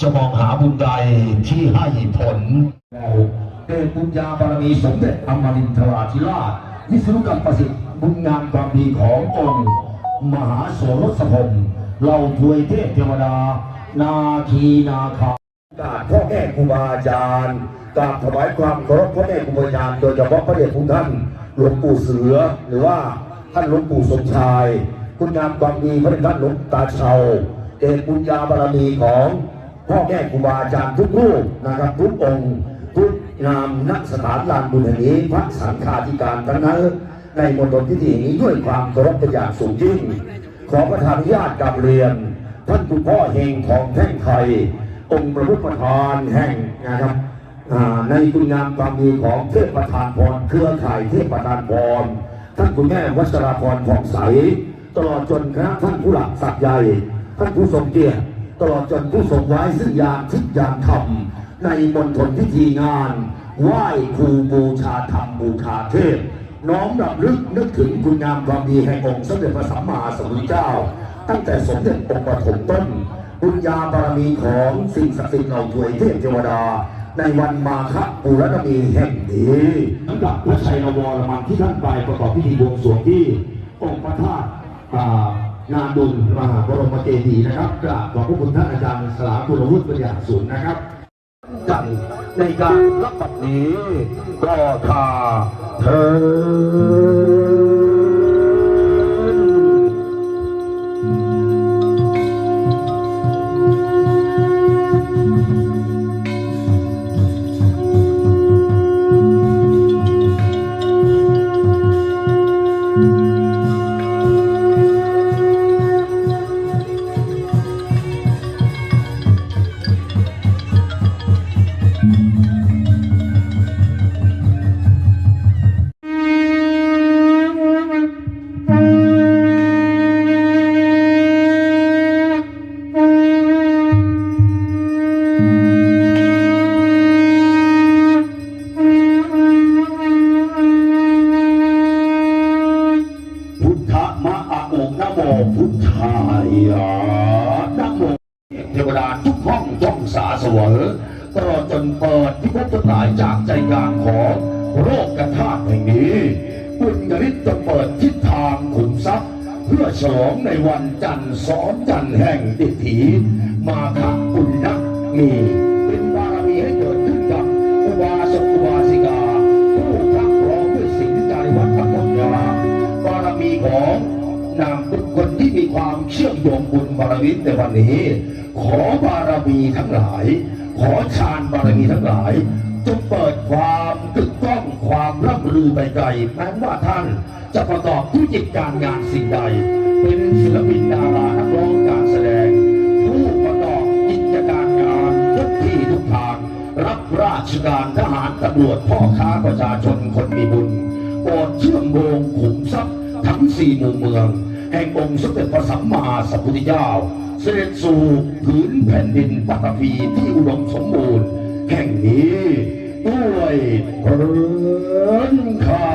จะมองหาบุญใดที่ให้ผลเดบุญญาบารมีสมเด็จอมรินทราธิราชวิศนุกรรมประสิทธิ์บุญงามความดีขององค์มหาโสรสพงศ์เหล่าทวยเทพเทวดา นาคีนาคากาบพ่อแม่ครูบาอาจารย์กราบถวายความเคารพพ่อแม่ครูบาอาจารย์โดยเฉพาะพระเดชคุณท่านหลวงปู่เสือ หรือว่าท่านหลวงปู่สมชาย คุณงามความดีพระท่านหลวงตาเชาเดชบุญญาบารมีของ พ่อแม่ครูบาอาจารย์ทุกรูปนะครับทุกองค์ทุกนามนักสถานลานบุญแห่งนี้พระสังฆาธิการทั้งนั้นในมณฑลพิธีนี้ด้วยความเคารพเป็นอย่างสูงยิ่ง ขอประทานญาติกับเรียน ท่านคุณพ่อเฮงของแท่งไทย องค์ประมุขประธานแห่งนะครับในคุณงามความดีของเทพประธานพรเครือข่ายเทพประธานพรท่านคุณแม่วัชราพรผ่องใสตลอดจนคณะท่านผู้หลักศักใหญ่ ท่านผู้ทรงเกียรติ ตลอดจนผู้ทรงไว้ซึ่งยามทิศยามธรรมในมณฑลพิธีงานไหว้ครูบูชาธรรมบูชาเทพ น้อมรำลึกนึกถึงคุณงามความดีแห่งองค์สมเด็จพระสัมมาสัมพุทธเจ้า ตั้งแต่สมเด็จองค์ปฐมต้น บุญญาบารมีของสิ่งศักดิ์สิทธิ์เหล่าถวยเทพเทวดา ในวันมาฆปุรณมีแห่งนี้สำหรับพระชัยนวรมันที่ท่านไปประกอบพิธีบวงสรวงที่องค์พระธาตุ งานดุลมหาบรมเจดีย์นะครับกราบขอบพระคุณท่านอาจารย์สลาคุณวุฒิเป็นอย่างสูงนะครับจังในการรับบัตรนี้ก็ทาเธอ โมพุทธายะนะโมเทวดาทุกห้องต้องสาสวยตลอดจนเปิดที่พบทั้งหลายจากใจกลางของโรคกระทาแห่งนี้บุญญาฤทธิ์จะเปิดทิศทางขุมทรัพย์ เพื่อฉลองในวันจันทร์สอนจันทร์แห่งติถีมาคบุญนักมีเป็นบารมีให้เกิดขึ้นกับอุบาสกอุบาสิกาผู้พักร้อมด้วยสิ่งจาริวัตรพระพุทธาบารมีของ นามบุคคลที่มีความเชื่อมโยงบุญบารมีในวันนี้ ขอบารมีทั้งหลาย ขอฌานบารมีทั้งหลายจงเปิดความตึกต้องความร่ำลือไปไกลแม้ว่าท่านจะประกอบธุรกิจการงานสิ่งใด เป็นศิลปินดารานักร้องการแสดง ผู้ประกอบกิจการงานทุกที่ทุกทาง รับราชการทหารตำรวจพ่อค้าประชาชนคนมีบุญโปรดเชื่อมโยง สี่มุมเมือง แห่งองค์สมเด็จพระสัมมาสัมพุทธเจ้า เสด็จสู่ผืนแผ่นดินปัตตภีที่อุดมสมบูรณ์ แห่งนี้ด้วยเพลินคา